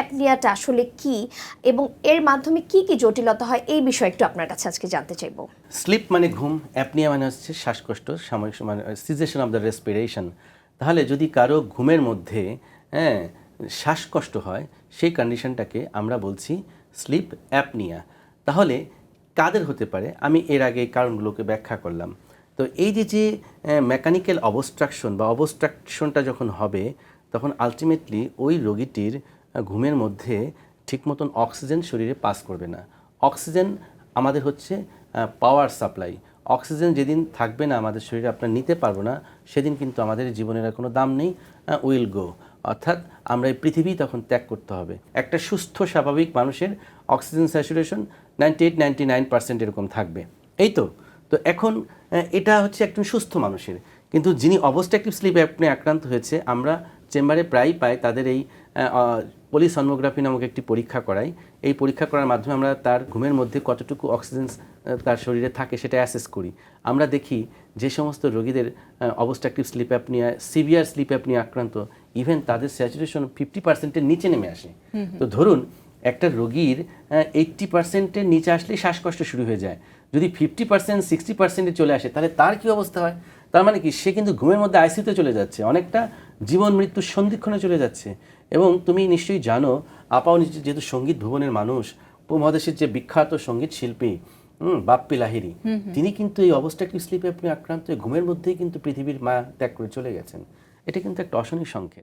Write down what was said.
অ্যাপনিয়াটা আসলে কি এবং এর মাধ্যমে কি কি জটিলতা হয়, এই বিষয়ে একটু আপনার কাছে আজকে জানতে চাইব। স্লিপ মানে ঘুম, অ্যাপনিয়া মানে হচ্ছে শ্বাসকষ্ট, সাময়িক মানে সিজেশন অফ দ্য রেসপিরেশন। তাহলে যদি কারও ঘুমের মধ্যে হ্যাঁ শ্বাসকষ্ট হয়, সেই কন্ডিশনটাকে আমরা বলছি স্লিপ অ্যাপনিয়া। তাহলে কাদের হতে পারে? আমি এর আগে কারণগুলোকে ব্যাখ্যা করলাম। তো এই যে যে মেকানিক্যাল অবস্ট্রাকশন বা অবস্ট্রাকশনটা যখন হবে, তখন আলটিমেটলি ওই রোগীটির ঘুমের মধ্যে ঠিক মতন অক্সিজেন শরীরে পাস করবে না। অক্সিজেন আমাদের হচ্ছে পাওয়ার সাপ্লাই অক্সিজেন যেদিন থাকবে না আমাদের শরীরে আপনার নিতে পারব না, সেদিন কিন্তু আমাদের জীবনের আর কোনো দাম নেই উইল গো অর্থাৎ আমরা এই পৃথিবী তখন ত্যাগ করতে হবে। একটা সুস্থ, স্বাভাবিক মানুষের oxygen saturation ninety eight ninety nine percent এরকম থাকবে। এই তো? তো এখন এটা হচ্ছে একজন সুস্থ মানুষের। কিন্তু যিনি অবস্ট্রাকটিভ স্লিপ অ্যাপনে আক্রান্ত হয়েছে আমরা চেম্বারে প্রায় পাই তাদের এই পলিসনমোগ্রাফি নামক একটি পরীক্ষা করাই। এই পরীক্ষা করার মাধ্যমে আমরা তার ঘুমের মধ্যে কতটুকু অক্সিজেন তার শরীরে থাকে সেটা অ্যাসেস করি। আমরা দেখি যে সমস্ত রোগীদের obstructive sleep apnoea severe sleep apnoea আক্রান্ত ইভেন তাদের স্যাচুরেশন ফিফটি পার্সেন্টের নিচে নেমে আসে। তো ধরুন একটা রোগীর এইট্টি পার্সেন্টের নিচে আসলেই শ্বাসকষ্ট শুরু হয়ে যায়। যদি ফিফটি পার্সেন্ট সিক্সটি পার্সেন্টে চলে আসে তাহলে তার কি অবস্থা হয়? তার মানে কি? সে কিন্তু ঘুমের মধ্যে আইসিতে চলে যাচ্ছে। অনেকটা জীবন মৃত্যুর সন্ধিক্ষণে চলে যাচ্ছে। এবং তুমি নিশ্চয়ই জানো আপাও নিশ্চয় যেহেতু সংগীত ভুবনের মানুষ উপমহাদেশের যে বিখ্যাত সংগীত শিল্পী হুম বাপ্পি লাহিরি তিনি কিন্তু এই অবস্ট্রাকটিভ স্লিপে আপনি আক্রান্ত ঘুমের মধ্যেই কিন্তু পৃথিবীর মা ত্যাগ করে চলে গেছেন। এটা কিন্তু একটা অশনি সংকেত।